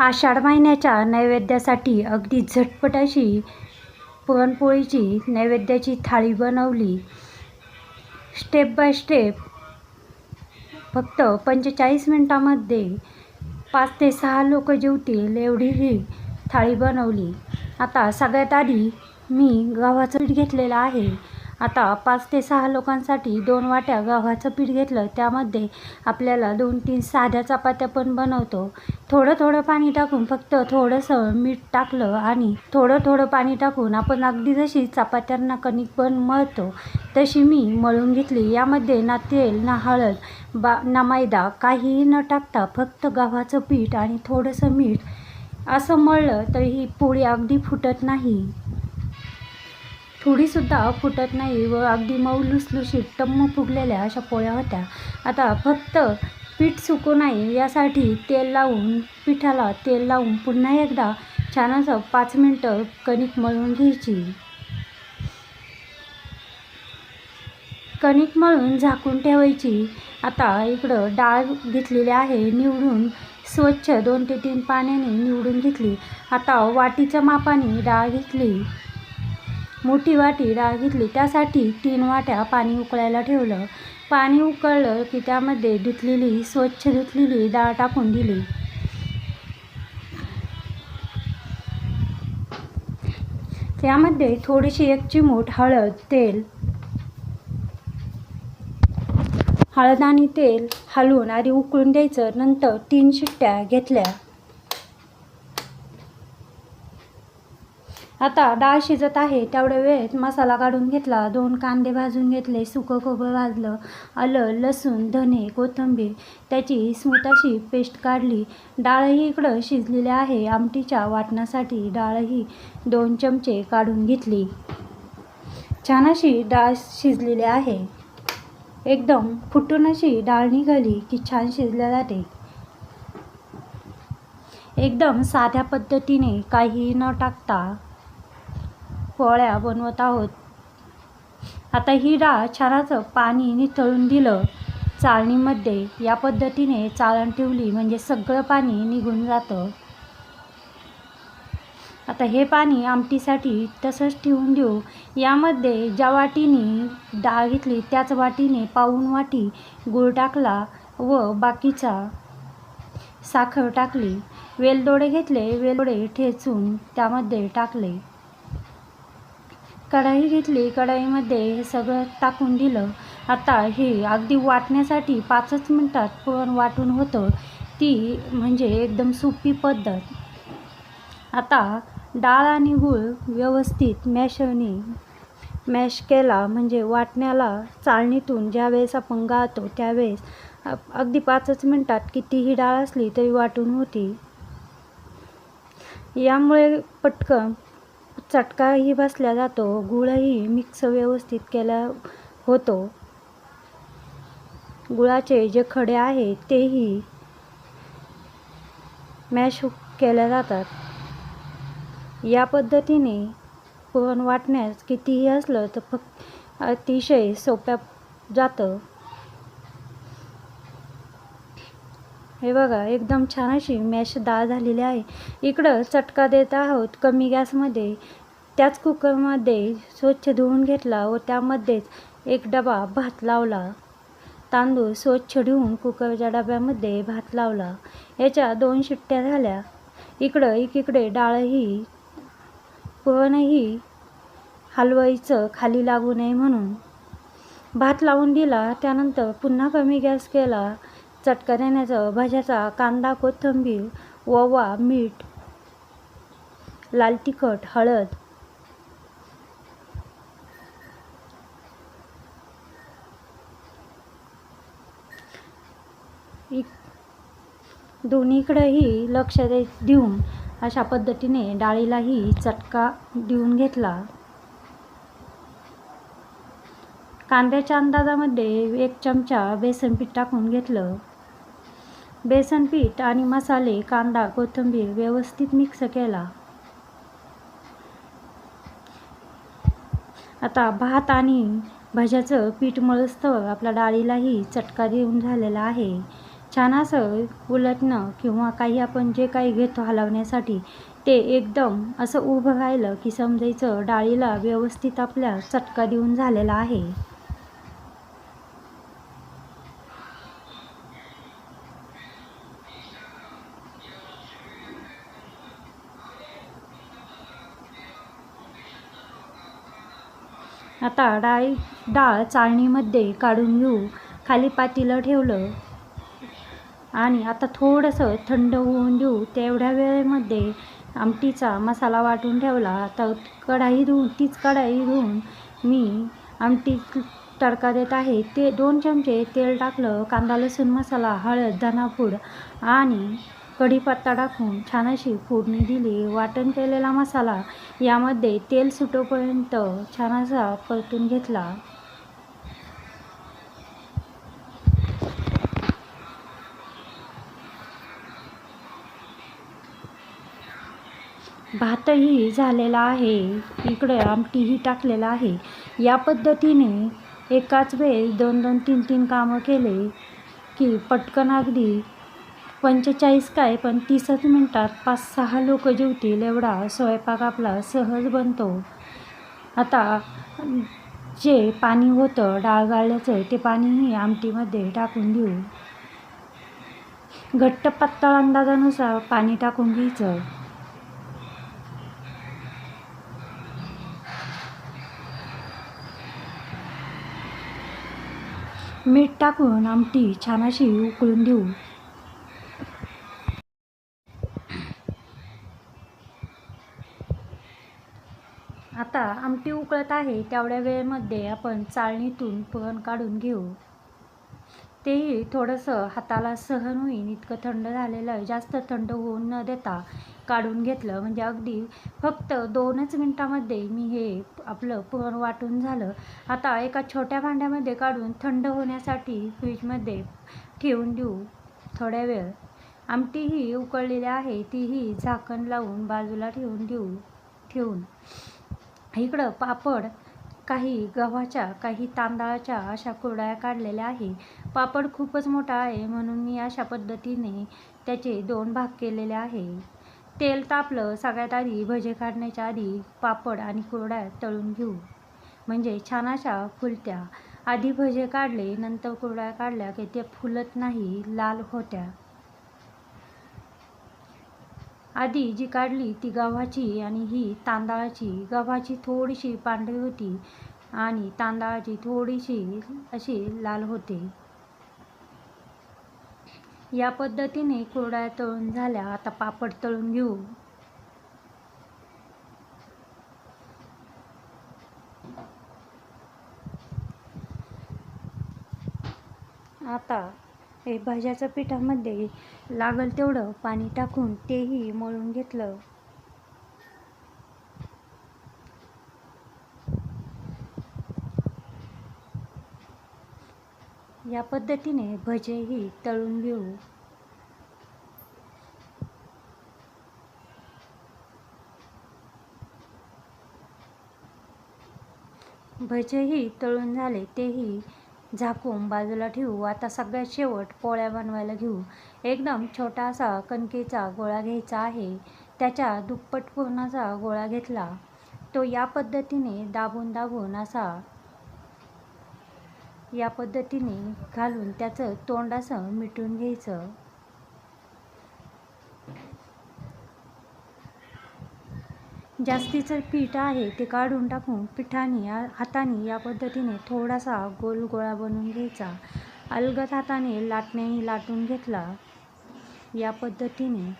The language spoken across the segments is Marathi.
आषाढ महिन्याच्या नैवेद्यासाठी अगदी झटपट अशी पुरणपोळीची नैवेद्याची थाळी बनवली. स्टेप बाय स्टेप फक्त पंचेचाळीस मिनटामध्ये पाच ते सहा लोक जेवतील एवढी ही थाळी बनवली. आता सगळ्यात आधी मी गव्हाचं पीठ घेतलेलं आहे. आता पाच ते सहा लोकांसाठी दोन वाट्या गव्हाचं पीठ घेतलं त्यामध्ये आपल्याला दोन तीन साध्या चपात्या पण बनवतो. थोडं थोडं पाणी टाकून फक्त थोडंसं मीठ टाकलं आणि थोडं थोडं पाणी टाकून आपण अगदी जशी चपात्यांना कणिक पण मळतो तशी मी मळून घेतली. यामध्ये ना तेल ना हळद बा ना मैदा काहीही न टाकता फक्त गव्हाचं पीठ आणि थोडंसं मीठ असं मळलं तर ही पोळी अगदी फुटत नाही. थोडीसुद्धा फुटत नाही व अगदी मऊ लुसलुशीत टम्म फुगलेल्या अशा पोळ्या होत्या. आता फक्त पीठ सुकू नाही यासाठी तेल लावून पिठाला तेल लावून पुन्हा एकदा छान असं पाच मिनटं कणिक मळून घ्यायची. कणिक मळून झाकून ठेवायची. आता इकडं डाळ घेतलेली आहे निवडून स्वच्छ दोन ते तीन पाण्याने निवडून घेतली. आता वाटीच्या मापाने डाळ घेतली. मोठी वाटी डाळ घेतली. त्यासाठी तीन वाट्या पाणी उकळायला ठेवलं. पाणी उकळलं की त्यामध्ये धुतलेली स्वच्छ धुतलेली डाळ टाकून दिली. त्यामध्ये थोडीशी एक चिमूट हळद तेल हळद आणि तेल हलवून आधी उकळून द्यायचं. नंतर तीन शिट्ट्या घेतल्या. आता डाळ शिजत आहे तेवढ्या वेळेत मसाला काढून घेतला दोन कांदे भाजून घेतले सुकं खोबरं भाजलं आलं लसूण धने कोथिंबीर त्याची स्मूथ अशी पेस्ट काढली. डाळही इकडं शिजलेली आहे आमटीच्या वाटण्यासाठी डाळही दोन चमचे काढून घेतली. छान अशी डाळ शिजलेली आहे. एकदम फुटून अशी डाळ निघाली की छान शिजल्या जाते. एकदम साध्या पद्धतीने काही न टाकता पोळ्या बनवत आहोत. आता ही डाळ छानाचं पाणी निथळून दिलं. चाळणीमध्ये या पद्धतीने चाळण ठेवली म्हणजे सगळं पाणी निघून जातं. आता हे पाणी आमटीसाठी तसंच ठेवून देऊ. यामध्ये ज्या वाटीने डाळ घेतली त्याच वाटीने पाऊन वाटी गूळ टाकला व बाकीचा साखर टाकली. वेलदोडे घेतले वेलदोडे ठेचून त्यामध्ये टाकले. कढाई घेतली कढाईमध्ये हे सगळं टाकून दिलं. आता हे अगदी वाटण्यासाठी पाचच मिनटात पुरण वाटून होतं. ती म्हणजे एकदम सोपी पद्धत. आता डाळ आणि गूळ व्यवस्थित मॅशने मॅश केला म्हणजे वाटण्याला चाळणीतून ज्यावेळेस आपण गाळतो त्यावेळेस अगदी पाचच मिनटात कितीही डाळ असली तरी वाटून होती. यामुळे पटकन चटकाही बसला जातो गुळही मिक्स व्यवस्थित केला होतो. गुळाचे जे खडे आहेत तेही मॅश केल्या जातात. या पद्धतीने पुरण वाटण्यास कितीही असलं तर फक्त अतिशय सोप्या जातं. हे बघा एकदम छान अशी मॅश डाळ झालेली आहे. इकडं चटका देत आहोत कमी गॅसमध्ये. त्याच कुकरमध्ये स्वच्छ धुवून घेतला व त्यामध्येच एक डबा भात लावला. तांदूळ स्वच्छ धुवून कुकरच्या डब्यामध्ये भात लावला. याच्या दोन शिट्ट्या झाल्या. इकडं एकीकडे डाळही पुरणही हलवायचं खाली लागू नये म्हणून. भात लावून दिला. त्यानंतर पुन्हा कमी गॅस केला. चटका देण्याचं भाज्याचा कांदा कोथिंबीर ओवा मीठ लाल तिखट हळद दोन्हीकडेही लक्ष दे देऊन अशा पद्धतीने डाळीलाही चटका देऊन घेतला. कांद्याच्या अंदाजामध्ये एक चमचा बेसन पीठ टाकून घेतलं. बेसन पीठ आणि मसाले कांदा कोथिंबीर व्यवस्थित मिक्स केला. आता भात आणि भज्याचं पीठ मळस्तवर आपल्या डाळीलाही चटका देऊन झालेला आहे. छान असं उलटणं किंवा काही आपण जे काही घेतो हलवण्यासाठी ते एकदम असं उभं राहिलं की समजायचं डाळीला व्यवस्थित आपल्या चटका देऊन झालेला आहे. आता डाळी डाळ चाळणीमध्ये काढून घेऊ. खाली पातीलं ठेवलं. आणि आता थोडंसं थंड होऊन देऊ तेवढ्या वेळेमध्ये आमटीचा मसाला वाटून ठेवला. तर कढाई धुवून तीच कढाई धुवून मी आमटी तडका देत आहे. ते दोन चमचे तेल टाकलं कांदा लसूण मसाला हळद धनापूड आणि कढीपत्ता टाकून छान अशी फोडणी दिली. वाटण केलेला मसाला यामध्ये तेल सुटोपर्यंत छान असा परतून घेतला. भातही झालेला आहे. इकडे आमटीही टाकलेला आहे. या पद्धतीने एकाच वेळेस दोन दोन तीन तीन कामं केले की पटकन अगदी पंचेचाळीस काय पण तीसच मिनटात पाच सहा लोक जेवतील एवढा स्वयंपाक आपला सहज बनतो. आता जे पाणी होतं डाळ गाळल्याचं ते पाणीही आमटीमध्ये टाकून देऊ. घट्ट पातळ अंदाजानुसार पाणी टाकून घ्यायचं. मीठ टाकून आमटी छान अशी उकळून देऊ आता आमटी उकळत आहे तेवढ्या वेळेमध्ये आपण चाळणीतून पुरण काढून घेऊ. तेही थोडंसं हाताला सहन होईन इतकं थंड झालेलं आहे जास्त थंड होऊन न देता काढून घेतलं. म्हणजे अगदी फक्त दोनच मिनटामध्ये मी हे आपलं पुरण वाटून झालं. आता एका छोट्या भांड्यामध्ये काढून थंड होण्यासाठी फ्रीजमध्ये ठेवून देऊ थोड्या वेळ. आमटीही उकळलेली आहे तीही झाकण लावून बाजूला ठेवून देऊ ठेवून. इकडं पापड काही गव्हाच्या काही तांदळाच्या अशा कुरड्या काढलेल्या आहे. पापड खूपच मोठा आहे म्हणून मी अशा पद्धतीने त्याचे दोन भाग केलेले आहे. तेल तापलं सगळ्यात आधी भजे काढण्याच्या आधी पापड आणि कुरड्या तळून घेऊ. म्हणजे छान अशा फुलत्या. आधी भजे काढले नंतर कुरड्या काढल्या की ते फुलत नाही लाल होत्या. आधी जी काढली ती गव्हाची आणि ही तांदळाची. गव्हाची थोडीशी पांढरी होती आणि तांदळाची थोडीशी अशी लाल होते. या पद्धतीने कुरड्या तळून झाल्या. आता पापड तळून घेऊ. आता हे भाज्याच्या पिठामध्ये लागल तेवढं पाणी टाकून तेही मळून घेतलं. या पद्धतीने भजेही तळून घेऊ. भजेही तळून झाले तेही झाकून बाजूला ठेवू. आता सगळ्यात शेवट पोळ्या बनवायला घेऊ. एकदम छोटासा कणकेचा गोळा घ्यायचा आहे. त्याच्या दुप्पट पूर्णाचा गोळा घेतला. तो या पद्धतीने दाबून दाबून असा या पद्धतीने घालून त्याचं तोंडासं मिटून घ्यायचं. जास्तीचं पीठ आहे ते काढून टाकून पिठाने हाताने या पद्धतीने थोडासा गोल गोळा बनवून घ्यायचा. अलगद हाताने लाटण्याने लाटून घेतला. या पद्धतीने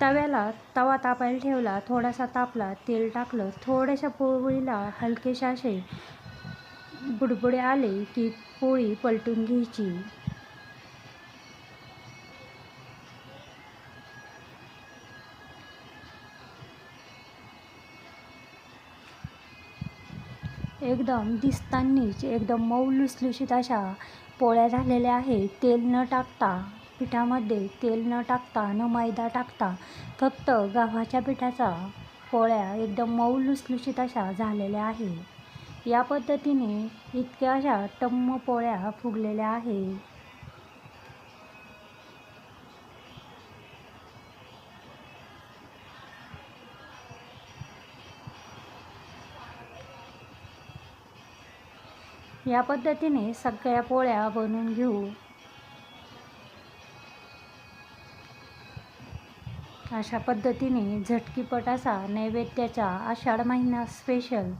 तव्याला तवा तापायला ठेवला. थोडासा तापला तेल टाकलं. थोड्याशा पोळीला हलकेशा असे बुडबुडे आले की पोळी पलटून घ्यायची. एकदम दिसतानीच एकदम मऊ लुसलुशीत अशा पोळ्या झालेल्या आहेत. तेल न टाकता पिठामध्ये तेल न टाकता न मैदा टाकता फक्त गव्हाच्या पिठाचा पोळ्या एकदम मऊ लुसलुशीत अशा झालेल्या आहे या पद्धतीने इतक्याशा टम्म पोळ्या फुगलेल्या आहे. या पद्धतीने सगळ्या पोळ्या बनवून घेऊ. अशा पद्धतीने झटकीपट असा नैवेद्याच्या आषाढ महिना स्पेशल